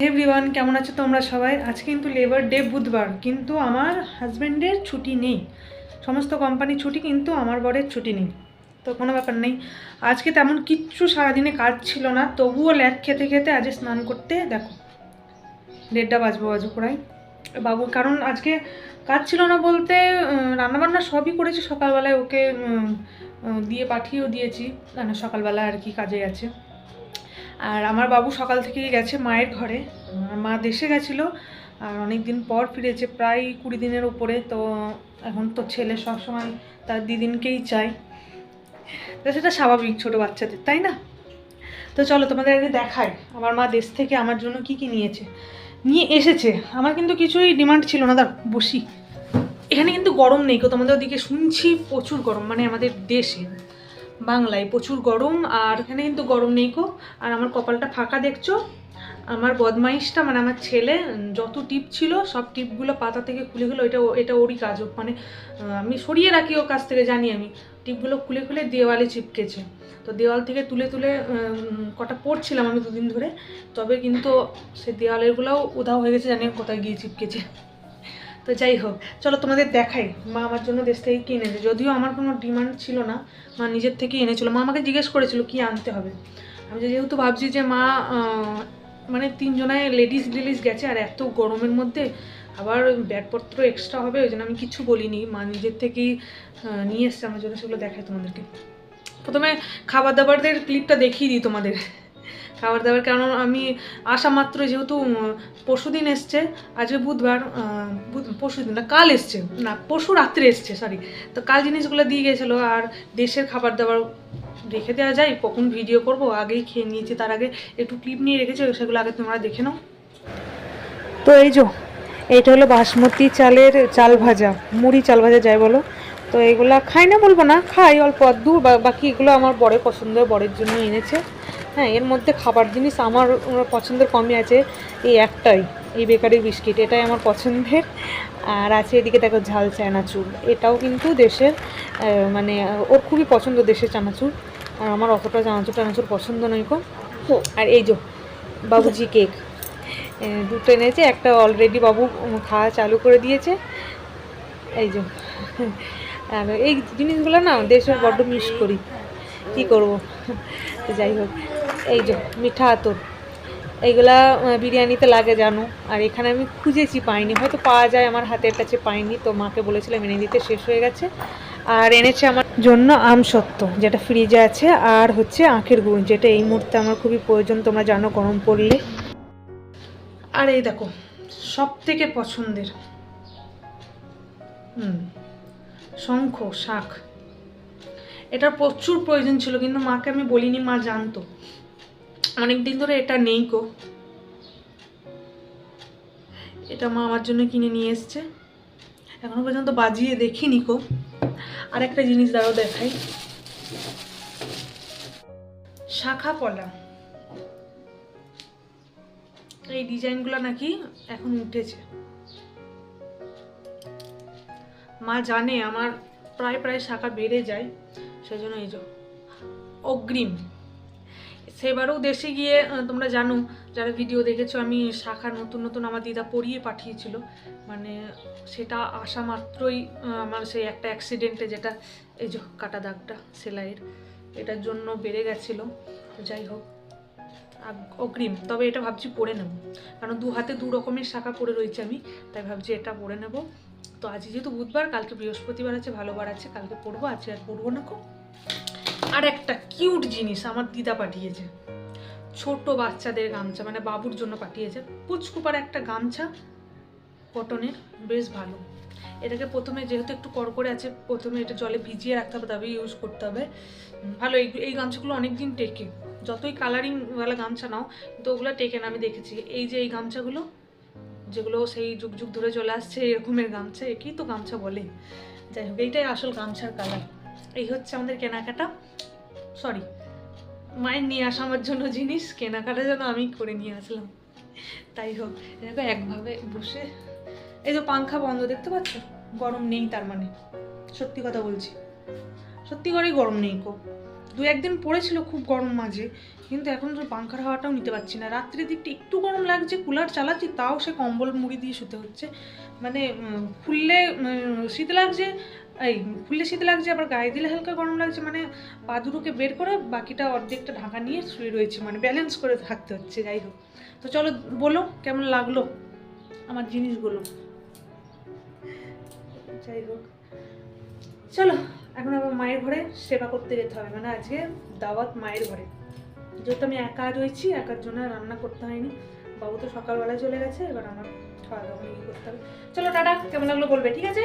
Everyone কেমন আছো তোমরা সবাই? আজকে কিন্তু লেবার ডে বুধবার, কিন্তু আমার হাজব্যান্ডের ছুটি নেই। সমস্ত কোম্পানির ছুটি, কিন্তু আমার বরের ছুটি নেই। তো কোনো ব্যাপার নেই। আজকে তেমন কিচ্ছু সারাদিনে কাজ ছিল না, তবুও ল্যাক খেতে খেতে আজকে স্নান করতে, দেখো, দেড়টা বাজবো বাজু প্রায়। বাবু, কারণ আজকে কাজ ছিল না বলতে রান্নাবান্না সবই করেছি সকালবেলায়, ওকে দিয়ে পাঠিয়েও দিয়েছি। সকালবেলা আর কি কাজে গেছে আর আমার বাবু সকাল থেকেই গেছে মায়ের ঘরে। মা দেশে গেছিল, আর অনেক দিন পর ফিরেছে, প্রায় কুড়ি দিনের উপরে তো এখন তো ছেলে সবসময় তার দিদিনকেই চাই তো সেটা স্বাভাবিক ছোটো বাচ্চাদের, তাই না? তো চলো তোমাদের আগে দেখাই, আমার মা দেশ থেকে আমার জন্য কি কি নিয়েছে। নিয়ে এসেছে, আমার কিন্তু কিছুই ডিমান্ড ছিল না দাঁড় বসি। এখানে কিন্তু গরম নেই তোমাদের ওদিকে শুনছি প্রচুর গরম মানে আমাদের দেশে। বাংলায় প্রচুর গরম, আর এখানে কিন্তু গরম নেই গো আর আমার কপালটা ফাঁকা দেখছ? আমার বদমাইশটা মানে আমার ছেলে, যত টিপ ছিল, সব টিপগুলো পাতা থেকে খুলে খুলে এটা এটা ওরই কাজ। মানে আমি সরিয়ে রাখি ওর কাছ থেকে, জানি আমি। টিপগুলো খুলে খুলে দেওয়ালে চিপকেছে। তো দেওয়াল থেকে তুলে তুলে কটা পড়ছিলাম আমি দুদিন ধরে। তবে কিন্তু সে দেওয়ালেরগুলোও উধাও হয়ে গেছে, জানি কোথায় গিয়ে চিপকেছে। তো যাই হোক, চলো তোমাদের দেখাই। মা আমার জন্য দেশ থেকে কি এনেছে। যদিও আমার কোনো ডিমান্ড ছিল না, মা নিজের থেকেই এনেছিল। মা আমাকে জিজ্ঞেস করেছিল কি আনতে হবে। আমি যেহেতু ভাবছি যে মা মানে তিনজনায় লেডিস লেডিস গেছে, আর এত গরমের মধ্যে আবার ব্যাগপত্র এক্সট্রা হবে, ওই জন্য আমি কিছু বলিনি। মা নিজের থেকেই নিয়ে এসছে। আমার জন্য সেগুলো দেখাই তোমাদেরকে। প্রথমে খাবার দাবারদের ক্লিপটা দেখিয়ে দিই তোমাদের। খাবার দাবার কারণ আমি আসা মাত্র যেহেতু পরশু দিন এসছে, আজকে বুধবার পরশু দিন না, কাল এসছে, না, পরশু রাত্রে এসছে সরি তো কাল জিনিসগুলো দিয়ে গেছিল, আর দেশের খাবার দাবার রেখে দেওয়া যায়, কখন ভিডিও করব, আগেই খেয়ে নিয়েছি, তার আগে একটু ক্লিপ নিয়ে রেখেছি, সেগুলো আগে তোমরা দেখে নাও। তো এই যো এইটা হলো বাসমতি চালের চাল ভাজা, মুড়ি চাল ভাজা যায় বলো, তো এগুলা খাই না বলব না, খাই অল্প বা, বাকি এগুলো আমার বড়ের পছন্দ বরের জন্য এনেছে। হ্যাঁ এর মধ্যে খাবার জিনিস আমার পছন্দের কমই আছে এই একটাই, এই বেকারি বিস্কিট। এটাই আমার পছন্দের। আর আছে এদিকে দেখো ঝাল চানাচুর। এটাও কিন্তু দেশের মানে ওর খুবই পছন্দ দেশের চানাচুর। আর আমার অতটা চানাচুর, টানাচুর পছন্দ নয় কো আর এই যো, বাবুজি কেক। দুটো এনেছে, একটা অলরেডি বাবু খাওয়া চালু করে দিয়েছে। এই যে, আর এই জিনিসগুলো না দেশের বড্ড মিস করি। কি করব? যাই হোক। এই যে মিঠা আতর, এইগুলা বিরিয়ানিতে লাগে জানো। আর এখানে আমি খুঁজেছি, পাইনি। হয়তো পাওয়া যায়, আমার হাতের কাছে পাইনি। তো মাকে বলেছিলাম, এনে দিতে, শেষ হয়ে গেছে। আর এনেছে আমার জন্য আম সত্ত্ব, যেটা ফ্রিজে আছে, আর হচ্ছে আখের গুড়, যেটা এই মুহূর্তে আমার খুবই প্রয়োজন। তোমরা জানো, গরম পড়লে। আর এই দেখো সব থেকে পছন্দের, হুম, শঙ্খ, শাক। এটার প্রচুর প্রয়োজন ছিল, কিন্তু মাকে আমি বলিনি, মা জানতো। অনেক দিন ধরে এটা নেই গো। এটা মা আমার জন্য কিনে নিয়ে এসছে। এখনও পর্যন্ত বাজিয়ে দেখিনি কো আর একটা জিনিস দাঁড়াও দেখাই। শাখা পলা। এই ডিজাইনগুলো নাকি এখন উঠেছে। মা জানে আমার প্রায় প্রায় শাখা বেড়ে যায়, সেজন্য এই যে অগ্রিম। সেবারও দেশে গিয়ে তোমরা জানো, যারা ভিডিও দেখেছ, আমি শাখা নতুন নতুন আমার দিদা পরিয়ে পাঠিয়েছিল। মানে সেটা আসা মাত্রই আমার সেই একটা অ্যাক্সিডেন্টে যেটা, এই যে কাটা দাগটা সেলাইয়ের, এটার জন্য বেড়ে গেছিল। তো যাই হোক অগ্রিম, তবে এটা ভাবছি পরে নেব। কারণ দু হাতে দু রকমের শাখা পরে রয়েছে আমি, তাই ভাবছি এটা পরে নেব। তো আজ যেহেতু বুধবার, কালকে বৃহস্পতিবার আছে, ভালোবার আছে, কালকে পরবো আজকে আর পরবো না কো আর একটা কিউট জিনিস আমার দিদা পাঠিয়েছে। ছোট বাচ্চাদের গামছা মানে বাবুর জন্য পাঠিয়েছে। পুচকুপার একটা গামছা কটনের বেশ ভালো। এটাকে প্রথমে যেহেতু একটু করকরে আছে, প্রথমে এটা জলে ভিজিয়ে রাখতে হবে তবেই ইউজ করতে হবে। ভালো, এই এই গামছাগুলো অনেক দিন টেকে। যতই কালারিংওয়ালা গামছা নাও, কিন্তু ওগুলো টেকে না, আমি দেখেছি। এই যে এই গামছাগুলো, যেগুলো সেই যুগ যুগ ধরে চলে আসছে, এরকমের গামছা, একেই তো গামছা বলে। যাই হোক, এইটাই আসল গামছার কালার এই হচ্ছে আমাদের কেনাকাটা। সরি মায়ের নিয়ে আসা আমার জন্য জিনিস, কেনাকাটা যেন আমি করে নিয়ে আসলাম। তাই হোক, দেখো একভাবে বসে। এই যে পাংখা বন্ধ, দেখতে পাচ্ছ? গরম নেই তার মানে। সত্যি কথা বলছি। সত্যি করেই গরম নেই কো দু একদিন পড়েছিল খুব গরম মাঝে, কিন্তু এখন তো পাংখার হাওয়াটাও নিতে পারছি না। রাত্রির দিকটা একটু গরম লাগছে, কুলার চালাচ্ছি, তাও সে কম্বল মুড়ি দিয়ে শুতে হচ্ছে। মানে খুললে শীত লাগছে এই খুললে শীত লাগছে, আবার গায়ে দিলে হালকা গরম লাগছে মানে পা দুটোকে বের করে বাকিটা অর্ধেকটা ঢাকা নিয়ে শুয়ে রয়েছে মানে ব্যালেন্স করে থাকতে হচ্ছে, যাই হোক। তো চলো বলো, কেমন লাগল আমার জিনিসগুলো? যাই হোক। চলো, এখন আবার মায়ের ঘরে সেবা করতে যেতে হবে মানে আজকে দাওয়াত মায়ের ঘরে। যেহেতু আমি একা রয়েছি একার জন্য রান্না করতে হয়নি, বাবু তো সকালবেলায় চলে গেছে, এবার আমার খাওয়া দাওয়া করতে হবে। চলো, টাটা, কেমন লাগল বলবে, ঠিক আছে?